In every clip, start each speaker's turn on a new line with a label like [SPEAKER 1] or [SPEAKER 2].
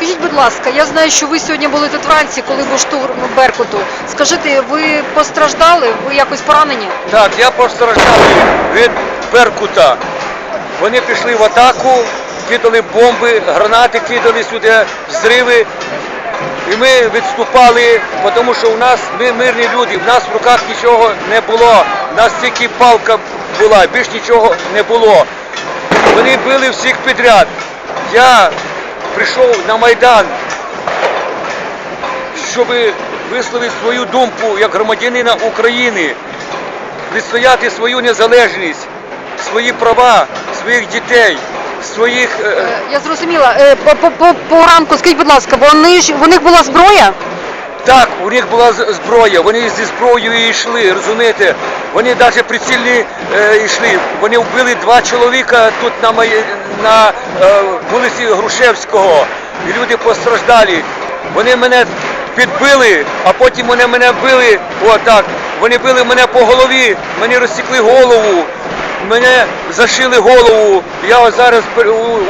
[SPEAKER 1] Скажіть, будь ласка, я знаю, що ви сьогодні були тут вранці, коли був штурм Беркуту. Скажіть, ви постраждали? Ви якось поранені?
[SPEAKER 2] Так, я постраждав від Беркута. Вони пішли в атаку, кидали бомби, гранати кидали сюди, взриви. І ми відступали, тому що у нас ми мирні люди, в нас в руках нічого не було. У нас тільки палка була, більш нічого не було. Вони били всіх підряд. Я прийшов на Майдан, щоб висловити свою думку як громадянина України, відстояти свою незалежність, свої права, своїх дітей, своїх. е,
[SPEAKER 1] Е, Я зрозуміла. Е, По, по, по, по ранку, скажіть, будь ласка, вони ж у них була зброя?
[SPEAKER 2] Так, у них була зброя, вони зі зброєю йшли, розумієте? Вони навіть прицільні е, йшли. Вони вбили два чоловіка тут на, Май- на е, вулиці Грушевського. І люди постраждали. Вони мене підбили, а потім вони мене били. Отак. Вони били мене по голові, мені розсікли голову. Мене зашили голову, я ось зараз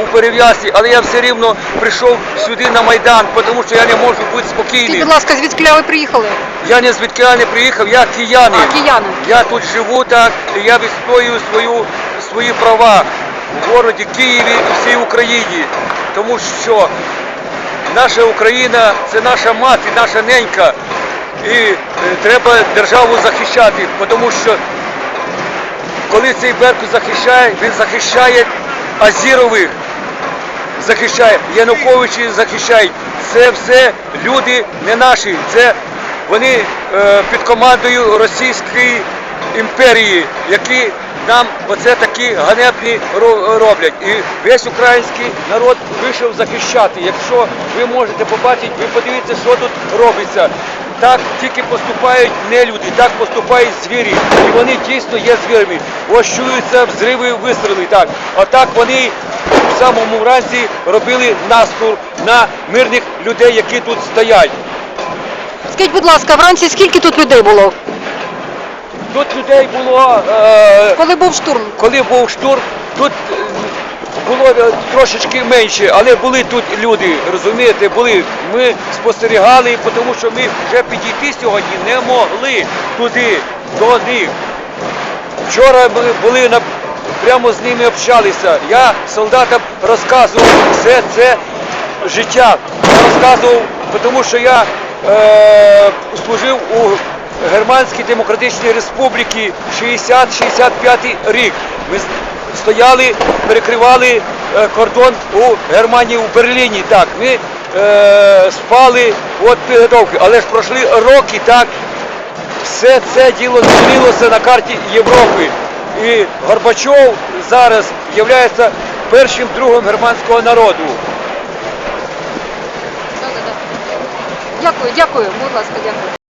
[SPEAKER 2] у перев'язці, але я все рівно прийшов сюди на Майдан, тому що я не можу бути
[SPEAKER 1] Скажіть,
[SPEAKER 2] спокійним.
[SPEAKER 1] будь ласка, звідки ви приїхали?
[SPEAKER 2] Я не звідки не приїхав, я киянин.
[SPEAKER 1] А, кияни.
[SPEAKER 2] Я тут живу так, і я відстоюю свою, свої права в городі Києві і всій Україні. Тому що наша Україна це наша мати, наша ненька. І е, треба державу захищати, тому що коли цей Беркут захищає, він захищає Азірових, захищає, Януковичі захищають. Це все люди не наші. Це вони е, під командою Російської імперії, які нам оце такі ганебні роблять. І весь український народ вийшов захищати. Якщо ви можете побачити, ви подивіться, що тут робиться. Так тільки поступають не люди, так поступають звірі. І вони дійсно є звірами. Ось чуються взриви, вистріли. Так. Отак вони в самому вранці робили наступ на мирних людей, які тут стоять.
[SPEAKER 1] Скажіть, будь ласка, вранці скільки тут людей було?
[SPEAKER 2] Тут людей було, е,
[SPEAKER 1] Коли був штурм?
[SPEAKER 2] коли був штурм, тут було е, трошечки менше, але були тут люди, розумієте, були. Ми спостерігали, тому що ми вже підійти сьогодні не могли туди, до них. Вчора ми були на прямо з ними общалися. Я солдатам розказував все це життя. Я розказував, тому що я е, служив у Германській Демократичній Республіці 60-65 рік. Ми стояли, перекривали е, кордон у Германії, у Берліні. Так, ми е, спали от підготовки, але ж пройшли роки, так, все це діло змінилося на карті Європи. І Горбачов зараз є першим другом германського народу.
[SPEAKER 1] Дякую, дякую, будь ласка, дякую.